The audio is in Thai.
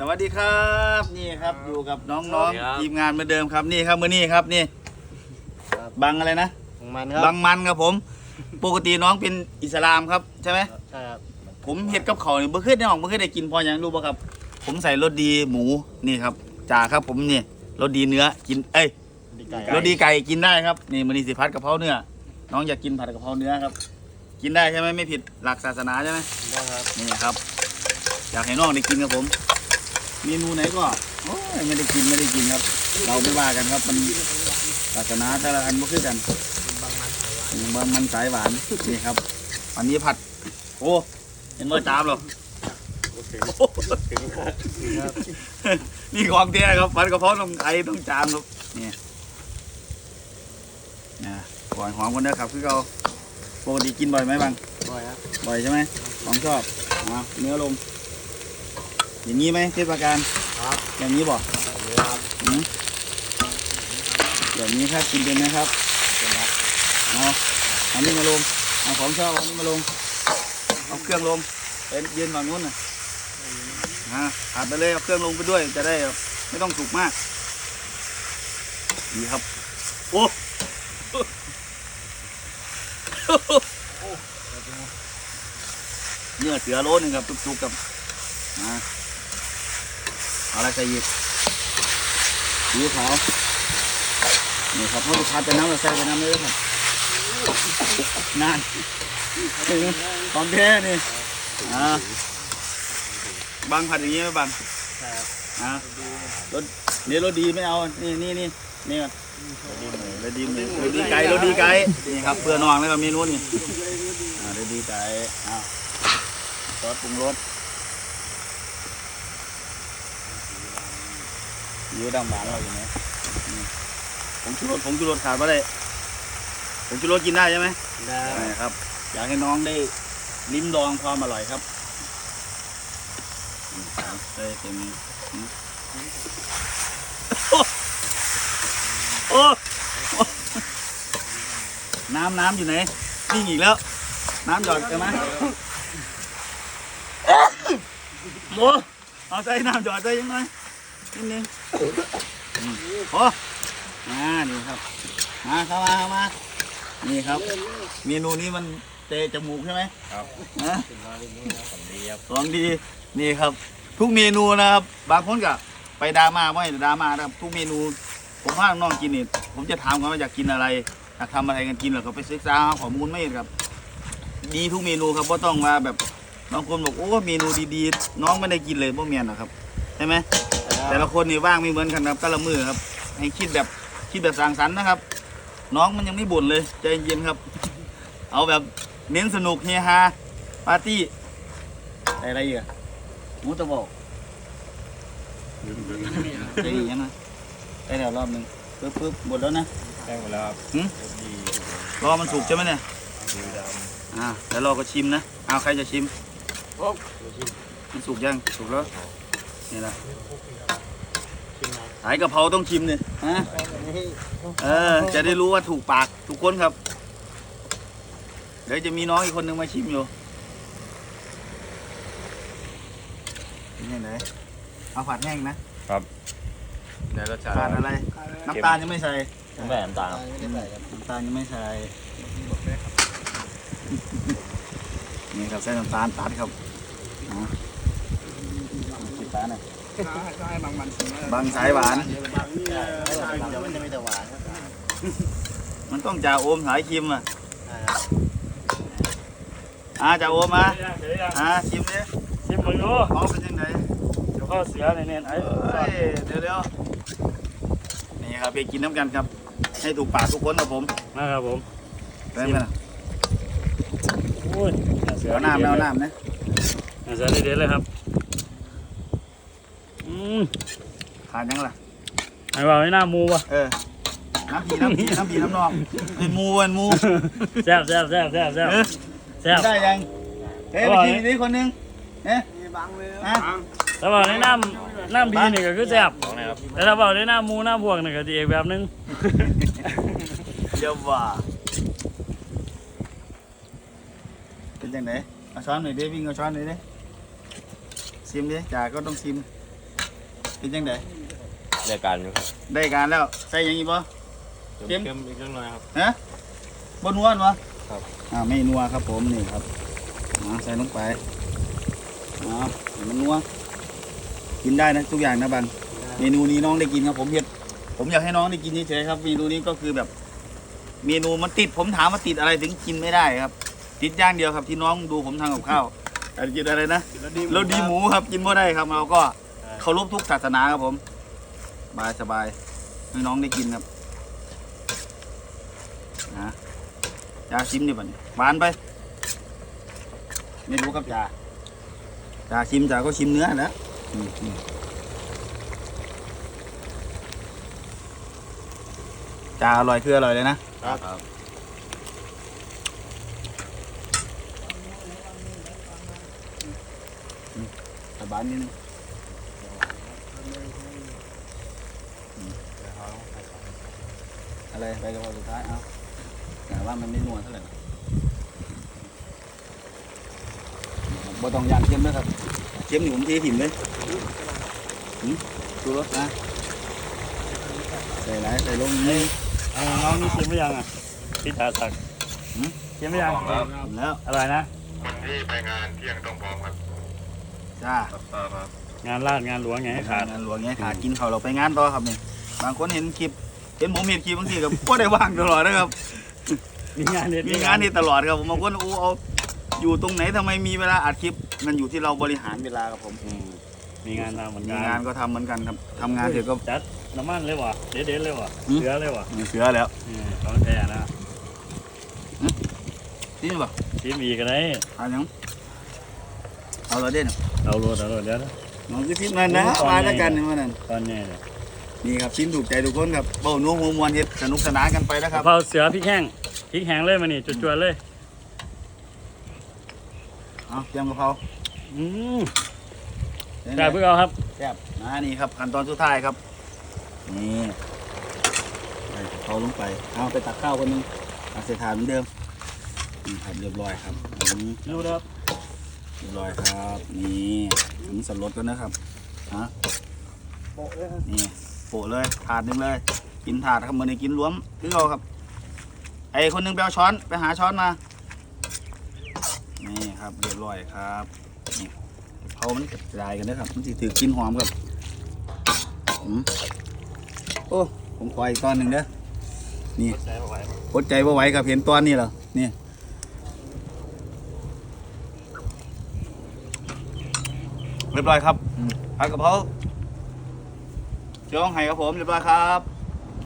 สวัสดีครับนี่ครับอยู่กับน้สอวังสดีครับ ๆทีมงานเหมือนเดิมครับนี่ครับมือนี่ครับนี่ครับบังอะไรนะของมันครับบังมันครับผม ปกติน้องเป็นอิสลามครับใช่ไหมใช่ครับผมเห็ดกับเขาวนี่เมื่อคืนได้ออกเมื่อคืนได้กินพอยังรู้ป่ะครับ ผมใส่รสดีหมูนี่ครับจ่าครับผมนี่รสดีเนื้อกินเอ้ย ดีไก่รสดีไก่กินได้ครับ นี่มันนี่สิพัดกะเพราเนื้อน้องอยากกินผัดกะเพราเนื้อครับ กินได้ใช่ไหมไม่ผิดหลักศาสนาใช่ไหมได้ครับนี่ครับ อยากให้น้องได้กินครับผม เมนูไหนก็โอ้ยไม่ได้กินไม่ได้กินครับ เราไม่ว่ากันครับ มันศาสนาแต่ละอันไม่คือกันบางมันบางมันสายหวานนี่ครับ อันนี้ผัด โอ้เห็นว่าจามหรอถึงครับนี่ของเตี้ยครับผัดกะเพราต้องไอต้องจามครับนี่นะก่อนหอมคนเด้อครับคือเราปกติกินบ่อยไหมบางบ่อยครับบ่อยใช่ไหมของชอบเอาเนื้อลง อย่างนี้ไหมเทศกาลครับอย่างนี้บอกแบบนี้ครับอืมแบบนี้ครับกินเป็นไหมครับเป็นครับเอาอันนี้มาลงเอาของชอบเอาอันนี้มาลงเอาเครื่องลงเป็นยืนฝั่งนู้นน่ะฮะอาดไปเลยเอาเครื่องลงไปด้วยจะได้ไม่ต้องสุกมากดีครับโอ้เนื้อเสือโลนึงครับตุกๆกับอ่า เอาอะไรใส่อีกสีขาวนี่ครับเขาจะพัดไปน้ำเราใส่ไปน้ำเลยครับนานของแท้นี่อ่าบางผัดอย่างนี้ไหมบางใช่ครับอ่ารถนี่รถดีไม่เอา นี่นี่นี่นี่ก่อนรถดีหมูรถดีไก่รถดีไก่นี่ครับเพื่อนองแล้วก็เมนูนี่รถดีไก่อ้าซอสปรุงรส ยูดำหวานเราอยู่ไหนนี่ผมชูรสผมชูรสขาดไม่ได้ผมชูรสกินได้ใช่ไหมได้ใช่ครับ อยากให้น้องได้ลิ้มลองความอร่อยครับอืมครับใส่เต็มนี้อืมโอ้โอ้โอ้น้ำน้ำอยู่ไหนนิ่งอีกแล้ว น้ำหยอดกันไหมโอ้เอาใส่น้ำหยอดใส่ยังไง นิดนึงอืมโอ้อ่านี่ครับ มาเข้ามาเข้ามา นี่ครับ เมนูนี้มันเตะจมูกใช่ไหมครับนะเป็นร้านนี้ของดีครับของดี นี่ครับ ทุกเมนูนะครับ บางคนก็ไปดราม่าไม่ดราม่านะครับ ทุกเมนู ผมพาน้องกินนี่ผมจะถามเขาว่าอยากกินอะไรอยากทำอะไรกันกินเหรอก็ไปศึกษาหาข้อมูลไม่ครับ ดีทุกเมนูครับเพราะต้องมาแบบบางคนบอกโอ้เมนูดีๆ น้องไม่ได้กินเลยพวกเมียนนะครับใช่ไหม แต่ละคนนี่ว่างไม่เหมือนกันครับแต่ละมือครับ ให้คิดแบบคิดแบบสร้างสรรค์นะครับ น้องมันยังไม่บ่นเลยใจเย็นครับ เอาแบบเน้นสนุกเฮฮาปาร์ตี้อะไรอีกอะหมูตะบอกใจดียังนะได้แล้วรอบหนึ่งปึ๊บปึ๊บหมดแล้วนะแป้งหมดแล้วครับหืมดีรอมันสุกใช่ไหมเนี่ยดีดอ่าแล้วเราก็ชิมนะเอาใครจะชิมำโอ้ชิมมันสุกยังสุกแล้วนี่นะชิมหน่อยสายกะเพราต้องชิมเนี่ยฮะนี่เออ จะได้รู้ว่าถูกปากทุกคนครับ เดี๋ยวจะมีน้องอีกคนนึงมาชิมอยู่นี่ไหนเอาผัดแห้งนะเดี๋ยวรสชาติผัดอะไร น้ำตาลยังไม่ใส่ผมแบบน้ำตาลไม่ได้ใส่ครับน้ำตาลยังไม่ใส่นี่ครับใส่น้ำตาลตัดครับอ่าคิดตาหน่อยใช่ บางมันบางสายหวานบางเนี่ยเดี๋ยวมันจะมีแต่หวานครับมันต้องจ่าโอมสายคิมอะใช่ครับอ่าจ่าโอมมาเดี๋ยวยังอ่าชิมดิชิมมึงดูเขาเป็นยังไงเดี๋ยวข้อเสียในเนี่ยไอ้เอ้ยเดี๋ยวเดี๋ยวนี่ครับไปกินน้ำกันครับ ให้ถูกปากทุกคนครับผมนะครับผมได้ไหมล่ะโอ้ยเสียเอาน้ำนะเอาน้ำนะเสียเด็ดเลยครับอื มขาดยังล่ะไอ้บ่าวไอ้หน้ามูวะเออน้ำผีน้ำผีน้ำผีน้ำนองเป็นมูเป็นมูแซ่บแซ่บแซ่บแซ่บแซ่บเออแซ่บได้ยังเฮ้ยไปกินอีกทีคนหนึงเอ๊ะบางเลยฮะถ้าบ่าวไอ้น้ำน้ำดีนี่ก็คือแซ่บแต่ถ้าบ่าวไอ้หน้ามูหน้าพวกนี่ก็จะอีกแบบนึงเดี๋ยวว่าเป็นยังไงเอาช้อนหน่อยดิวิ่งเอาช้อนหน่อยดิซิมดิจ่าก็ต้องซิม เป็นจังไดรายการอยู่ครับได้การแล้วใส่หยังอีกบ่ เค็ม เค็มอีกเล็กน้อยครับ ฮะบนนัววะครับ อ่าไม่นัวครับผมนี่ครับมาใส่ลงไปอ่าให้มันนัวกินได้นะทุกอย่างนะบังเมนูนี้น้องได้กินครับ ผมเฮ็ดผมอยากให้น้องได้กินเฉยๆครับเมนูนี้ก็คือแบบ เมนูมันติดผมถามว่าติดอะไรถึงกินไม่ได้ครับ ติดอย่างเดียวครับที่น้องดูผมทำกับข้าวอะไรกินอะไรนะ เราดีหมูครับกินไม่ได้ครับเราก็ เคารพทุกศาสนาครับผมสบายสบายให้น้องได้กินครับนะจ่าชิมดิบัดนหวานไป ไม่รู้ครับจ่าจ่าชิมจ่าก็ชิมเนื้อแล้วอืมอืมจ่าอร่อยคืออร่อยเลยนะครับสบายนิดนึง อะไรไปกะเพราสุดท้ายเอาแต่ว่ามันไม่นัวเท่าไหร่นะบ่ต้องยางเค็มนะครับเค็มนี่ผมเทถิ่มเลยหืมดูรสนะใส่หลใส่ลงนี่เอาน้องนี่ชิมหรือยังอะพี่ตาสักหืมชิมหรือยังแล้วอร่อยนะคนที่ไปงานเที่ยงต้องพร้อมครับจ้างานลาดงานหลวงไงขาดงานหลวงไงขาดกินเขาเราไปงานต่อครับเนี่ย บางคนเห็นคลิป เห็นผมเห็นคลิปบางทีกับก็ได้ว่างตลอดนะครับมีงานเด็ดมีงานนี่ตลอดครับผมบางคนโอ้เอาอยู่ตรงไหนทำไมมีเวลาอัดคลิป มันอยู่ที่เราบริหารเวลาครับผมอืมมีงานทำเหมือนมีกันงานก็ทำเหมือนกันครับทำงานเสร็จก็จัดน้ำมันเลยวะเด็ดเด็ดๆเลยวะอืมเสือเลยวะมีเสือแล้วนี่ของแท้นะนี่ป่ะชิมอีกกันได้เอายังเอาเราเด่นเอาโรดเอาโรดเดี๋ยวนะน้องคือซิมนั่นนะโอ้โหมาแล้วกันนี่มันนั่นตอนนี้เลย นี่ครับซิมถูกใจทุกคนครับเบ้านัวหัวมวนเฮ็ดสนุกสนานกันไปนะคกะรับเพราเสือพริกแห้งพริกแห้งเลยมานี่จวดๆเลย เอาเตรียมกะเพราอืมเดี๋ยวได้นะเพื่อเอาครับแซ่บนะนี่ครับขั้นตอนสุดท้ายครับนี่ใส่กะเพราลงไปเอาไปตักข้าวคนหนึงเอาใส่ถาดเหมือนเดิมนี่ครับเรียบร้อยครับอืมดูนะครับเรียบร้อยครับนี่อันนี้สับรสก็นะครับฮะนี่ โปะเลยถาดหนึ่งเลย กินถาดครับมือนี้กินรวมคือเราครับ ไอคนหนึงไปเอาช้อนไปหาช้อนมา นี่ครับเรียบร้อยครับนี่กะเพรามันกระจายกันนะครับ มันสิถือกินหอมครับอืมโอ้ผมขออีกตอนหนึ่งเด้อนี่อดใจว่าไหวครับเห็นตอนนี้เหรอนี่เรียบร้อยครับอืมผัดกะเพรา เจ้าของไห้ครับผมเรียบร้อยครับ